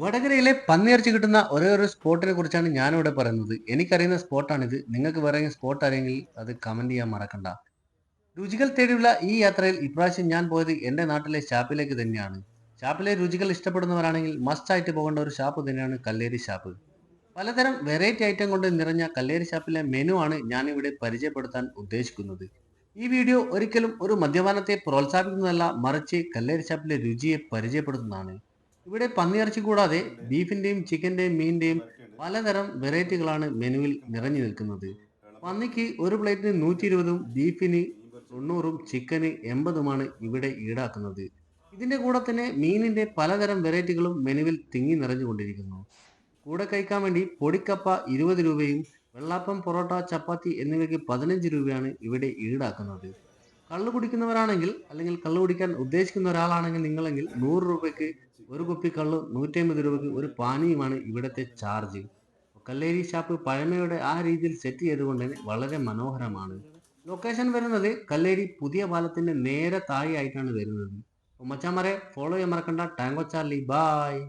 വടകരയിലെ പന്നിയിറച്ചി കിട്ടുന്ന ഒരേ ഒരു സ്പോട്ടിനെ കുറിച്ചാണ് ഞാനിവിടെ പറയുന്നത്. എനിക്കറിയുന്ന സ്പോട്ടാണിത്. നിങ്ങൾക്ക് വേറെ സ്പോട്ട് അറിയെങ്കിൽ അത് കമന്റ് ചെയ്യാൻ മറക്കണ്ട. രുചികൾ തേടിയുള്ള ഈ യാത്രയിൽ ഇപ്രാവശ്യം ഞാൻ പോയത് എന്റെ നാട്ടിലെ ഷാപ്പിലേക്ക് തന്നെയാണ്. ഷാപ്പിലെ രുചികൾ ഇഷ്ടപ്പെടുന്നവരാണെങ്കിൽ മസ്റ്റ് ആയിട്ട് പോകേണ്ട ഒരു ഷാപ്പ് തന്നെയാണ് കല്ലേരി ഷാപ്പ്. പലതരം വെറൈറ്റി ഐറ്റം കൊണ്ട് നിറഞ്ഞ കല്ലേരി ഷാപ്പിലെ മെനു ആണ് ഞാൻ ഇവിടെ പരിചയപ്പെടുത്താൻ ഉദ്ദേശിക്കുന്നത്. ഈ വീഡിയോ ഒരിക്കലും ഒരു മദ്യപാനത്തെ പ്രോത്സാഹിപ്പിക്കുന്നതല്ല മറിച്ച് കല്ലേരി ഷാപ്പിലെ രുചിയെ പരിചയപ്പെടുത്തുന്നതാണ്. ഇവിടെ പന്നിയിറച്ചി കൂടാതെ ബീഫിന്റെയും ചിക്കന്റെയും മീനിന്റെയും പലതരം വെറൈറ്റികളാണ് മെനുവിൽ നിറഞ്ഞു നിൽക്കുന്നത്. പന്നിക്ക് ഒരു പ്ലേറ്റിന് നൂറ്റി ഇരുപതും ബീഫിന് തൊണ്ണൂറും ചിക്കന് എൺപതുമാണ് ഇവിടെ ഈടാക്കുന്നത്. ഇതിന്റെ കൂടെ തന്നെ മീനിന്റെ പലതരം വെറൈറ്റികളും മെനുവിൽ തിങ്ങി നിറഞ്ഞുകൊണ്ടിരിക്കുന്നു. കൂടെ കഴിക്കാൻ വേണ്ടി പൊടിക്കപ്പ ഇരുപത് രൂപയും വെള്ളാപ്പം പൊറോട്ട ചപ്പാത്തി എന്നിവയ്ക്ക് പതിനഞ്ച് രൂപയാണ് ഇവിടെ ഈടാക്കുന്നത്. കള്ളു കുടിക്കുന്നവരാണെങ്കിൽ അല്ലെങ്കിൽ കള്ളു കുടിക്കാൻ ഉദ്ദേശിക്കുന്ന ഒരാളാണെങ്കിൽ നിങ്ങളെങ്കിൽ നൂറ് രൂപയ്ക്ക് ഒരു കുപ്പി കള്ളു നൂറ്റി അമ്പത് രൂപയ്ക്ക് ഒരു പാനീയമാണ് ഇവിടുത്തെ ചാർജ്. കല്ലേരി ഷാപ്പ് പഴമയുടെ ആ രീതിയിൽ സെറ്റ് ചെയ്തുകൊണ്ട് തന്നെ വളരെ മനോഹരമാണ്. ലൊക്കേഷൻ വരുന്നത് കല്ലേരി പുതിയ പാലത്തിന്റെ നേരെ താഴെയായിട്ടാണ് വരുന്നത്. മച്ചാമറെ ഫോളോ ചെയ്യാൻ മറക്കണ്ട. Tango Charlie bye